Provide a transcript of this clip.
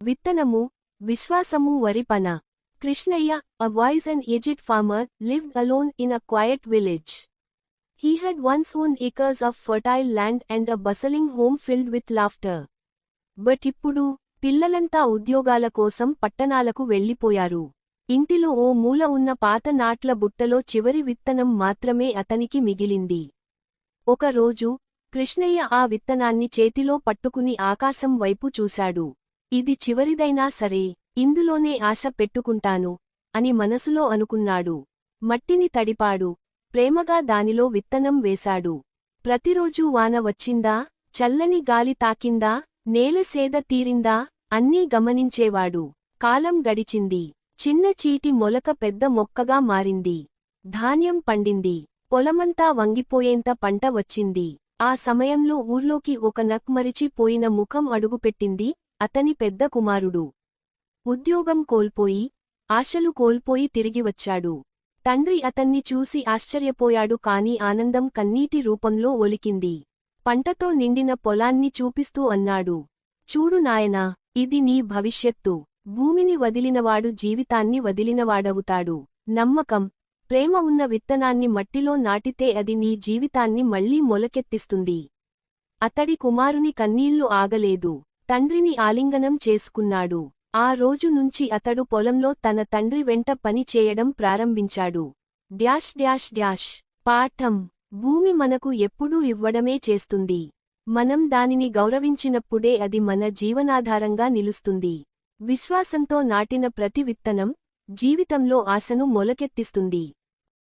విత్తనము విశ్వాసము వరిపన Krishnayya a wise and aged farmer lived alone in a quiet village he had once own acres of fertile land and a bustling home filled with laughter but ఇప్పుడు పిల్లలంతా ఉద్యోగాల కోసం పట్టణాలకు వెళ్ళిపోయారు ఇంటిలో ఓ మూల ఉన్న పాత నాట్ల బుట్టలో చివరి విత్తనం మాత్రమే అతనికి మిగిలింది. ఒకరోజు కృష్ణయ్య ఆ విత్తనాన్ని చేతిలో పట్టుకుని ఆకాశం వైపు చూశాడు. ఇది చివరిదైనా సరే ఇందులోనే ఆశ పెట్టుకుంటాను అని మనసులో అనుకున్నాడు. మట్టిని తడిపాడు ప్రేమగా దానిలో విత్తనం వేశాడు. ప్రతిరోజూ వాన వచ్చిందా చల్లని గాలి తాకిందా నేల సేద తీరిందా అన్నీ గమనించేవాడు. కాలం గడిచింది చిన్న చీటి మొలక పెద్ద మొక్కగా మారింది. ధాన్యం పండింది పొలమంతా వంగిపోయేంత పంట వచ్చింది. ఆ సమయంలో ఊర్లోకి ఒక నక్మరిచి పోయిన ముఖం అడుగుపెట్టింది అతని పెద్ద కుమారుడు. ఉద్యోగం కోల్పోయి ఆశలు కోల్పోయి తిరిగి వచ్చాడు. తండ్రి అతన్ని చూసి ఆశ్చర్యపోయాడు కాని ఆనందం కన్నీటి రూపంలో ఒలికింది. పంటతో నిండిన పొలాన్ని చూపిస్తూ అన్నాడు. చూడు నాయనా ఇది నీ భవిష్యత్తు. భూమిని వదిలినవాడు జీవితాన్ని వదిలినవాడవుతాడు. నమ్మకం ప్రేమ ఉన్న విత్తనాన్ని మట్టిలో నాటితే అది నీ జీవితాన్ని మళ్ళీ మొలకెత్తిస్తుంది. అతడి కుమారుని కన్నీళ్ళు ఆగలేదు. తండ్రిని ఆలింగనం చేసుకున్నాడు. ఆ రోజు నుంచి అతడు పొలంలో తన తండ్రి వెంట పని చేయడం ప్రారంభించాడు. Dash dash dash. పాఠం. భూమి మనకు ఎప్పుడూ ఇవ్వడమే చేస్తుంది. మనం దానిని గౌరవించినప్పుడే అది మన జీవనాధారంగా నిలుస్తుంది. విశ్వాసంతో నాటిన ప్రతి విత్తనం జీవితంలో ఆశను మొలకెత్తిస్తుంది.